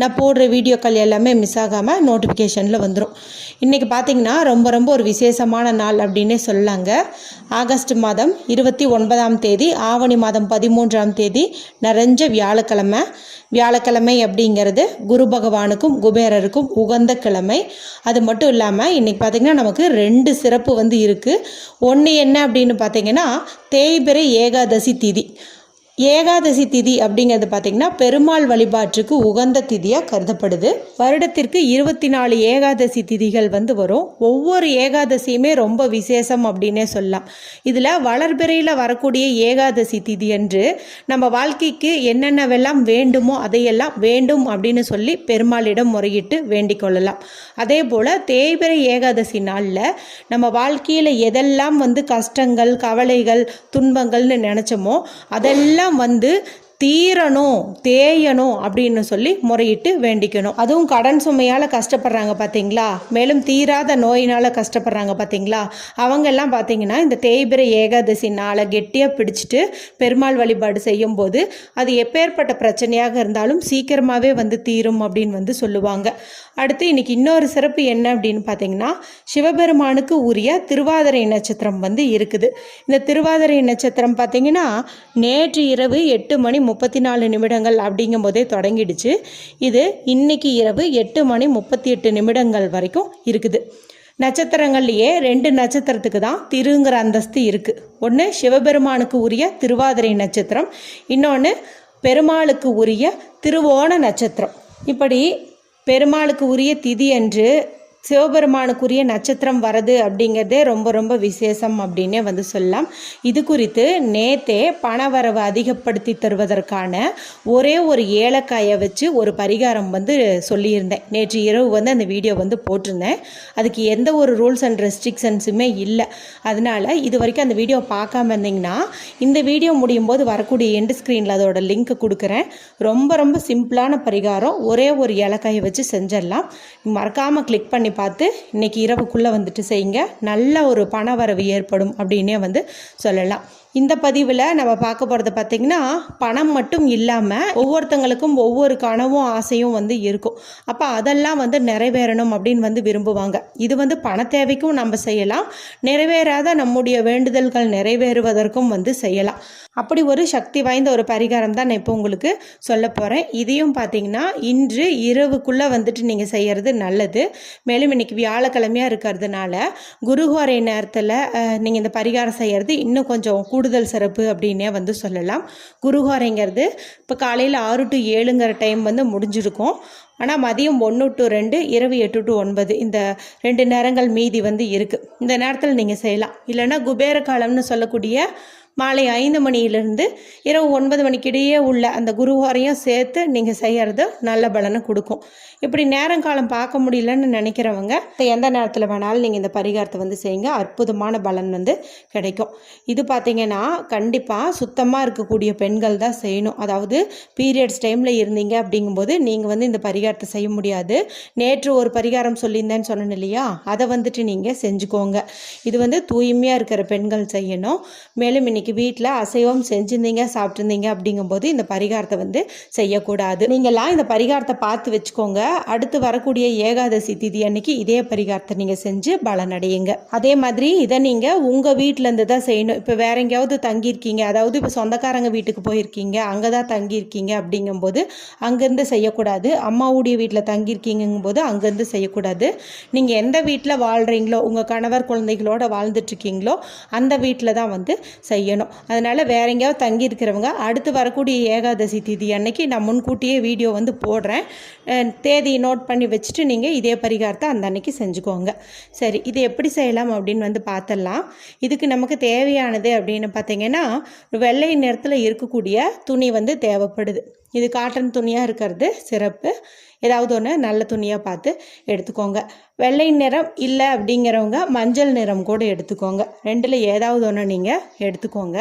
நான் போடுற வீடியோக்கள் எல்லாமே மிஸ் ஆகாமல் நோட்டிஃபிகேஷனில் வந்துடும் இன்றைக்கி பார்த்திங்கன்னா ரொம்ப ரொம்ப ஒரு விசேஷமான நாள் அப்படின்னே சொல்லாங்க. ஆகஸ்ட் மாதம் இருபத்தி ஒன்பதாம் தேதி ஆவணி மாதம் பதிமூன்றாம் தேதி நிறைஞ்ச வியாழக்கிழமை. வியாழக்கிழமை அப்படிங்கிறது குரு பகவானுக்கும் குபேரருக்கும் உகந்த கிழமை. அது மட்டும் இல்லாமல் இன்றைக்கி பார்த்திங்கன்னா நமக்கு ரெண்டு சிறப்பு வந்து இருக்குது ஒன்று என்ன அப்படின்னு பார்த்திங்கன்னா தேய்பிரை ஏகாதசி திதி. ஏகாதசி திதி அப்படிங்கிறது பார்த்திங்கன்னா பெருமாள் வழிபாட்டுக்கு உகந்த திதியாக கருதப்படுது. வருடத்திற்கு இருபத்தி நாலு ஏகாதசி திதிகள் வந்து வரும். ஒவ்வொரு ஏகாதசியுமே ரொம்ப விசேஷம் அப்படின்னே சொல்லலாம். இதில் வளர்பிறையில் வரக்கூடிய ஏகாதசி திதி என்று நம்ம வாழ்க்கைக்கு என்னென்னவெல்லாம் வேண்டுமோ அதையெல்லாம் வேண்டும் அப்படின்னு சொல்லி பெருமாளிடம் முறையிட்டு வேண்டிக் கொள்ளலாம். அதே போல் தேய்பிறை ஏகாதசி நாளில் நம்ம வாழ்க்கையில் எதெல்லாம் வந்து கஷ்டங்கள் கவலைகள் துன்பங்கள்னு நினச்சோமோ அதெல்லாம் வந்து தீரணும் தேயணும் அப்படின்னு சொல்லி முறையிட்டு வேண்டிக்கணும். அதுவும் கடன் சுமையால் கஷ்டப்படுறாங்க பார்த்தீங்களா மேலும் தீராத நோயினால் கஷ்டப்படுறாங்க பார்த்தீங்களா அவங்கெல்லாம் பார்த்தீங்கன்னா இந்த தேய்பிரை ஏகாதசி நாளை கெட்டியாக பிடிச்சிட்டு பெருமாள் வழிபாடு செய்யும்போது அது எப்பேற்பட்ட பிரச்சனையாக இருந்தாலும் சீக்கிரமாகவே வந்து தீரும் அப்படின்னு வந்து சொல்லுவாங்க. அடுத்து இன்னைக்கு இன்னொரு சிறப்பு என்ன அப்படின்னு பார்த்தீங்கன்னா சிவபெருமானுக்கு உரிய திருவாதிரை நட்சத்திரம் வந்து இருக்குது. இந்த திருவாதிரை நட்சத்திரம் பார்த்தீங்கன்னா நேற்று இரவு எட்டு மணி முப்பத்தி நாலு நிமிடங்கள் அப்படிங்கும் போதே தொடங்கிடுச்சு. இது இன்னைக்கு இரவு எட்டு மணி முப்பத்தி எட்டு நிமிடங்கள் வரைக்கும் இருக்குது. நட்சத்திரங்கள்லேயே ரெண்டு நட்சத்திரத்துக்கு தான் திருங்கிற அந்தஸ்து இருக்குது ஒன்று சிவபெருமானுக்கு உரிய திருவாதிரை நட்சத்திரம் இன்னொன்று பெருமாளுக்கு உரிய திருவோண நட்சத்திரம். இப்படி பெருமாளுக்கு உரிய திதி என்று சிவபெருமானுக்குரிய நட்சத்திரம் வரது அப்படிங்கிறதே ரொம்ப ரொம்ப விசேஷம் அப்படின்னே வந்து சொல்லலாம். இது குறித்து நேத்தே பணவரவு அதிகப்படுத்தி தருவதற்கான ஒரே ஒரு ஏலக்காயை வச்சு ஒரு பரிகாரம் வந்து சொல்லியிருந்தேன். நேற்று இரவு வந்து அந்த வீடியோ வந்து போட்டிருந்தேன். அதுக்கு எந்த ஒரு ரூல்ஸ் அண்ட் ரெஸ்ட்ரிக்ஷன்ஸுமே இல்லை. அதனால் இது வரைக்கும் அந்த வீடியோ பார்க்காம இருந்தீங்கன்னா இந்த வீடியோ முடியும் போது வரக்கூடிய எண்டு ஸ்க்ரீனில் அதோட லிங்க் கொடுக்குறேன். ரொம்ப ரொம்ப சிம்பிளான பரிகாரம். ஒரே ஒரு ஏலக்காயை வச்சு செஞ்சிடலாம். மறக்காமல் கிளிக் பண்ணி பார்த்து இன்னைக்கு இரவுக்குள்ளே வந்துட்டு செய்யுங்க. நல்ல ஒரு பண வரவு ஏற்படும் அப்படின்னே வந்து சொல்லலாம். இந்த பதிவில் நம்ம பார்க்க போகிறது பார்த்திங்கன்னா பணம் மட்டும் இல்லாமல் ஒவ்வொருத்தங்களுக்கும் ஒவ்வொரு கனவும் ஆசையும் வந்து இருக்கும். அப்போ அதெல்லாம் வந்து நிறைவேறணும் அப்படின்னு வந்து விரும்புவாங்க. இது வந்து பண தேவைக்கும் நம்ம செய்யலாம். நிறைவேறாத நம்முடைய வேண்டுதல்கள் நிறைவேறுவதற்கும் வந்து செய்யலாம். அப்படி ஒரு சக்தி வாய்ந்த ஒரு பரிகாரம் தான் நான் இப்போ உங்களுக்கு சொல்ல போகிறேன் இதையும் பார்த்தீங்கன்னா இன்று இரவுக்குள்ளே வந்துட்டு நீங்கள் செய்கிறது நல்லது. மேலும் இன்றைக்கி வியாழக்கிழமையாக இருக்கிறதுனால குருஹோரை நேரத்தில் நீங்கள் இந்த பரிகாரம் செய்கிறது இன்னும் கொஞ்சம் கூடுதல் சிறப்பு அப்படின்னே வந்து சொல்லலாம். குருஹோரைங்கிறது இப்போ காலையில் ஆறு டு ஏழுங்கிற டைம் வந்து முடிஞ்சிருக்கும். ஆனால் மதியம் ஒன்று டு ரெண்டு இரவு எட்டு டு ஒன்பது இந்த ரெண்டு நேரங்கள் மீதி வந்து இருக்குது இந்த நேரத்தில் நீங்கள் செய்யலாம். இல்லைன்னா குபேர காலம்னு சொல்லக்கூடிய மாலை ஐந்து மணியிலிருந்து இரவு ஒன்பது மணிக்கிடையே உள்ள அந்த குருவாரையும் சேர்த்து நீங்கள் செய்கிறது நல்ல பலனை கொடுக்கும். இப்படி நேரங்காலம் பார்க்க முடியலன்னு நினைக்கிறவங்க எந்த நேரத்தில் வேணாலும் நீங்கள் இந்த பரிகாரத்தை வந்து செய்யுங்க. அற்புதமான பலன் வந்து கிடைக்கும். இது பார்த்தீங்கன்னா கண்டிப்பாக சுத்தமாக இருக்கக்கூடிய பெண்கள் தான் செய்யணும். அதாவது பீரியட்ஸ் டைமில் இருந்தீங்க அப்படிங்கும்போது நீங்கள் வந்து இந்த பரிகாரத்தை செய்ய முடியாது. நேற்று ஒரு பரிகாரம் சொல்லியிருந்தேன்னு சொன்னேன் இல்லையா? அதை வந்துட்டு நீங்கள் செஞ்சுக்கோங்க. இது வந்து தூய்மையாக இருக்கிற பெண்கள் செய்யணும். மேலும் இன்னைக்கு வீட்டில் அசைவம் செஞ்சுருந்தீங்க சாப்பிட்ருந்தீங்க அப்படிங்கும்போது இந்த பரிகாரத்தை வந்து செய்யக்கூடாது. நீங்கள்லாம் இந்த பரிகாரத்தை பார்த்து வச்சுக்கோங்க. அடுத்து வரக்கூடிய ஏகாதசி திதி அன்னைக்கு இதே பரிகாரத்தை நீங்கள் செஞ்சு பலனடையுங்க. அதே மாதிரி இதை நீங்கள் உங்கள் வீட்டிலேருந்து தான் செய்யணும். இப்போ வேற எங்கேயாவது தங்கியிருக்கீங்க அதாவது இப்போ சொந்தக்காரங்க வீட்டுக்கு போயிருக்கீங்க அங்கே தான் தங்கியிருக்கீங்க அப்படிங்கும்போது அங்கேருந்து செய்யக்கூடாது. அம்மாவுடைய வீட்டில் தங்கியிருக்கீங்கும் போது அங்கேருந்து செய்யக்கூடாது. நீங்கள் எந்த வீட்டில் வாழ்கிறீங்களோ உங்கள் கணவர் குழந்தைகளோட வாழ்ந்துட்டுருக்கீங்களோ அந்த வீட்டில் தான் வந்து செய்யணும். அதனால் வேற எங்கேயாவது தங்கியிருக்கிறவங்க அடுத்து வரக்கூடிய ஏகாதசி திதி அன்னைக்கு நான் முன்கூட்டியே வீடியோ வந்து போடுறேன். தேதி நோட் பண்ணி வச்சுட்டு நீங்கள் இதே பரிகாரத்தை அந்த அன்னைக்கு செஞ்சுக்கோங்க. சரி இது எப்படி செய்யலாம் அப்படின்னு வந்து பார்த்துடலாம் இதுக்கு நமக்கு தேவையானது அப்படின்னு பார்த்தீங்கன்னா வெள்ளை நிறத்தில் இருக்கக்கூடிய துணி வந்து தேவைப்படுது. இது காட்டன் துணியாக இருக்கிறது சிறப்பு. ஏதாவது ஒன்று நல்ல துணியாக பார்த்து எடுத்துக்கோங்க. வெள்ளை நிறம் இல்லை அப்படிங்கிறவங்க மஞ்சள் நிறம் கூட எடுத்துக்கோங்க. ரெண்டில் ஏதாவது ஒன்று நீங்கள் எடுத்துக்கோங்க.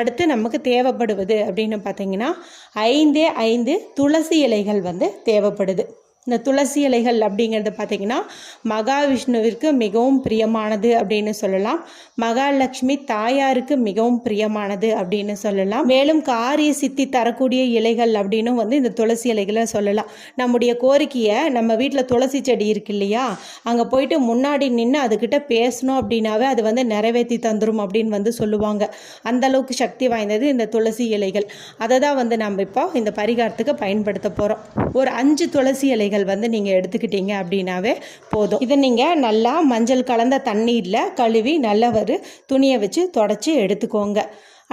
அடுத்து நமக்கு தேவைப்படுவது அப்படின்னு பார்த்தீங்கன்னா ஐந்தே ஐந்து துளசி இலைகள் வந்து தேவைப்படுது. இந்த துளசி இலைகள் அப்படிங்கிறது பார்த்திங்கன்னா மகாவிஷ்ணுவிற்கு மிகவும் பிரியமானது அப்படின்னு சொல்லலாம். மகாலட்சுமி தாயாருக்கு மிகவும் பிரியமானது அப்படின்னு சொல்லலாம். மேலும் காரிய சித்தி தரக்கூடிய இலைகள் அப்படின்னு வந்து இந்த துளசி இலைகளை சொல்லலாம். நம்முடைய கோரிக்கையை நம்ம வீட்டில் துளசி செடி இருக்கு இல்லையா? அங்கே போயிட்டு முன்னாடி நின்று அதுக்கிட்ட பேசணும் அப்படின்னாவே அது வந்து நிறைவேற்றி தந்துடும் அப்படின்னு வந்து சொல்லுவாங்க. அந்த அளவுக்கு சக்தி வாய்ந்தது இந்த துளசி இலைகள். அதை தான் வந்து நம்ம இப்போ இந்த பரிகாரத்துக்கு பயன்படுத்த போகிறோம் ஒரு அஞ்சு துளசி இலைகள் வந்து நீங்கள் எடுத்துக்கிட்டீங்க அப்படின்னாவே போதும். இதை நீங்கள் நல்லா மஞ்சள் கலந்த தண்ணீரில் கழுவி நல்ல ஒரு துணியை வச்சு தொடச்சி எடுத்துக்கோங்க.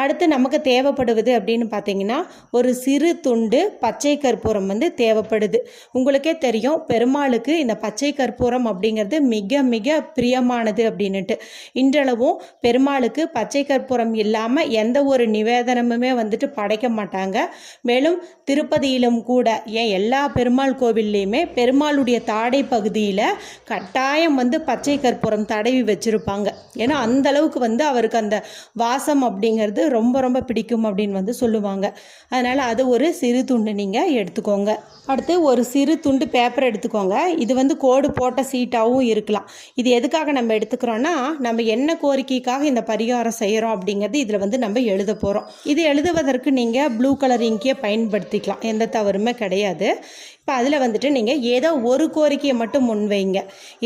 அடுத்து நமக்கு தேவைப்படுவது அப்படின்னு பார்த்தீங்கன்னா ஒரு சிறு துண்டு பச்சை கற்பூரம் வந்து தேவைப்படுது. உங்களுக்கே தெரியும் பெருமாளுக்கு இந்த பச்சை கற்பூரம் அப்படிங்கிறது மிக மிக பிரியமானது அப்படின்னுட்டு. இன்றளவும் பெருமாளுக்கு பச்சை கற்பூரம் இல்லாமல் எந்த ஒரு நிவேதனமுமே வந்துட்டு படைக்க மாட்டாங்க. மேலும் திருப்பதியிலும் கூட ஏன் எல்லா பெருமாள் கோவில்லையுமே பெருமாளுடைய தாடை பகுதியில் கட்டாயம் வந்து பச்சை கற்பூரம் தடவி வச்சுருப்பாங்க. ஏன்னா அந்த அளவுக்கு வந்து அவருக்கு அந்த வாசம் அப்படிங்கிறது ரொம்ப ரொம்ப பிடிக்கும் அப்படின்னு வந்து சொல்லுவாங்க. அதனால் அது ஒரு சிறு துண்டு நீங்கள் எடுத்துக்கோங்க. அடுத்து ஒரு சிறு துண்டு பேப்பர் எடுத்துக்கோங்க. இது வந்து கோடு போட்ட சீட்டாகவும் இருக்கலாம். இது எதுக்காக நம்ம எடுத்துக்கிறோன்னா நம்ம என்ன கோரிக்கைக்காக இந்த பரிகாரம் செய்கிறோம் அப்படிங்கிறது இதில் வந்து நம்ம எழுத போகிறோம் இது எழுதுவதற்கு நீங்கள் ப்ளூ கலர் இங்கே பயன்படுத்திக்கலாம். எந்த தவறுமே கிடையாது. இப்போ அதில் வந்துட்டு நீங்கள் ஏதோ ஒரு கோரிக்கையை மட்டும் முன்வைங்க.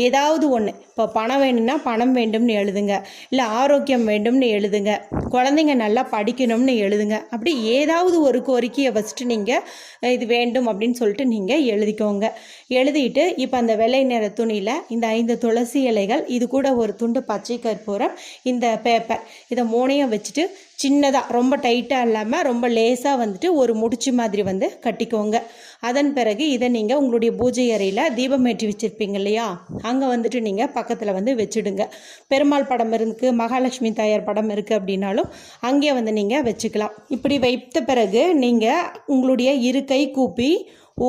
ஏதாவது ஒன்று இப்போ பணம் வேணும்னா பணம் வேண்டும்னு எழுதுங்க. இல்லை ஆரோக்கியம் வேண்டும்னு எழுதுங்க. குழந்தைங்க நல்லா படிக்கணும்னு எழுதுங்க. அப்படி ஏதாவது ஒரு கோரிக்கையை வச்சுட்டு நீங்கள் இது வேண்டும் அப்படின்னு சொல்லிட்டு நீங்கள் எழுதிக்கோங்க. எழுதிட்டு இப்போ அந்த வெள்ளை நிற துணியில் இந்த ஐந்து துளசி இலைகள் இது கூட ஒரு துண்டு பச்சை கற்பூரம் இந்த பேப்பர் இதை மூணையும் வச்சுட்டு சின்னதாக ரொம்ப டைட்டாக இல்லாமல் ரொம்ப லேசாக வந்துட்டு ஒரு முடிச்சு மாதிரி வந்து கட்டிக்கோங்க. அதன் பிறகு இதை நீங்கள் உங்களுடைய பூஜை அறையில் தீபம் ஏற்றி வச்சுருப்பீங்க இல்லையா? அங்கே வந்துட்டு நீங்கள் பக்கத்தில் வந்து வச்சுடுங்க. பெருமாள் படம் இருக்குது மகாலட்சுமி தாயார் படம் இருக்குது அப்படின்னாலும் அங்கேயே வந்து நீங்கள் வச்சுக்கலாம். இப்படி வைத்த பிறகு நீங்கள் உங்களுடைய இரு கை கூப்பி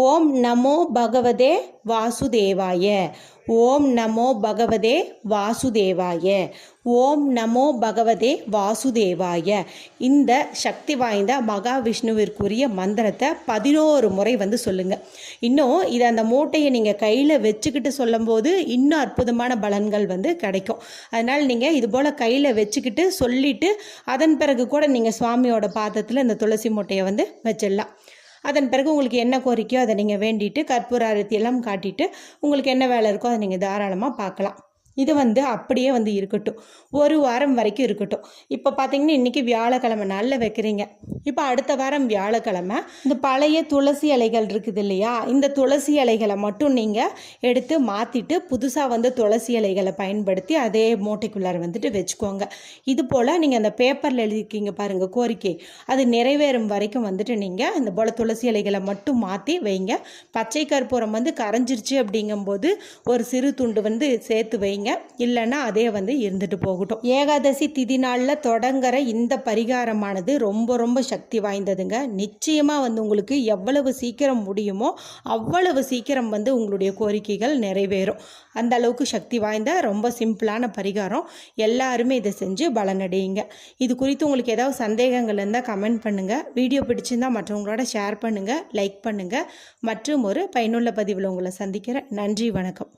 ஓம் நமோ பகவதே வாசுதேவாய. ஓம் நமோ பகவதே வாசுதேவாய. ஓம் நமோ பகவதே வாசுதேவாய. இந்த சக்தி வாய்ந்த மகாவிஷ்ணுவிற்குரிய மந்திரத்தை பதினோரு முறை வந்து சொல்லுங்கள் இன்னும் இதை அந்த மூட்டையை நீங்கள் கையில் வச்சுக்கிட்டு சொல்லும்போது இன்னும் அற்புதமான பலன்கள் வந்து கிடைக்கும். அதனால் நீங்கள் இது போல் கையில் வச்சுக்கிட்டு சொல்லிவிட்டு அதன் பிறகு கூட நீங்கள் சுவாமியோட பாதத்தில் இந்த துளசி மூட்டையை வந்து வச்சிடலாம். அதன் பிறகு உங்களுக்கு என்ன கோரிக்கையோ அதை நீங்கள் வேண்டிட்டு கற்பூர ஆரத்தி எல்லாம் காட்டிட்டு உங்களுக்கு என்ன வேலை இருக்கோ அதை நீங்கள் தாராளமாக பார்க்கலாம். இது வந்து அப்படியே வந்து இருக்கட்டும். ஒரு வாரம் வரைக்கும் இருக்கட்டும். இப்போ பார்த்தீங்கன்னா இன்றைக்கி வியாழக்கிழமை நாளில் வைக்கிறீங்க. இப்போ அடுத்த வாரம் வியாழக்கிழமை இந்த பழைய துளசி இலைகள் இருக்குது இல்லையா? இந்த துளசி இலைகளை மட்டும் நீங்கள் எடுத்து மாற்றிட்டு புதுசாக வந்து துளசி இலைகளை பயன்படுத்தி அதே மூட்டைக்குள்ளார வந்துட்டு வச்சுக்கோங்க. இது போல் நீங்கள் அந்த பேப்பரில் எழுதிருக்கீங்க பாருங்கள் கோரிக்கை. அது நிறைவேறும் வரைக்கும் வந்துட்டு நீங்கள் இந்த போல் துளசி இலைகளை மட்டும் மாற்றி வைங்க. பச்சை கற்பூரம் வந்து கரைஞ்சிருச்சு அப்படிங்கும்போது ஒரு சிறு துண்டு வந்து சேர்த்து வைங்க. செய்யுங்க இல்லைன்னா அதே வந்து இருந்துட்டு போகட்டும். ஏகாதசி திதி நாளில் தொடங்குற இந்த பரிகாரமானது ரொம்ப ரொம்ப சக்தி வாய்ந்ததுங்க. நிச்சயமாக வந்து உங்களுக்கு எவ்வளவு சீக்கிரம் முடியுமோ அவ்வளவு சீக்கிரம் வந்து உங்களுடைய கோரிக்கைகள் நிறைவேறும். அந்த அளவுக்கு சக்தி வாய்ந்த ரொம்ப சிம்பிளான பரிகாரம். எல்லாருமே இதை செஞ்சு பலனடையுங்க. இது குறித்து உங்களுக்கு ஏதாவது சந்தேகங்கள் இருந்தால் கமெண்ட் பண்ணுங்கள் வீடியோ பிடிச்சிருந்தால் மற்றவங்களோட ஷேர் பண்ணுங்கள் லைக் பண்ணுங்கள் மற்றும் ஒரு பயனுள்ள பதிவில் உங்களை சந்திக்கிறேன். நன்றி வணக்கம்.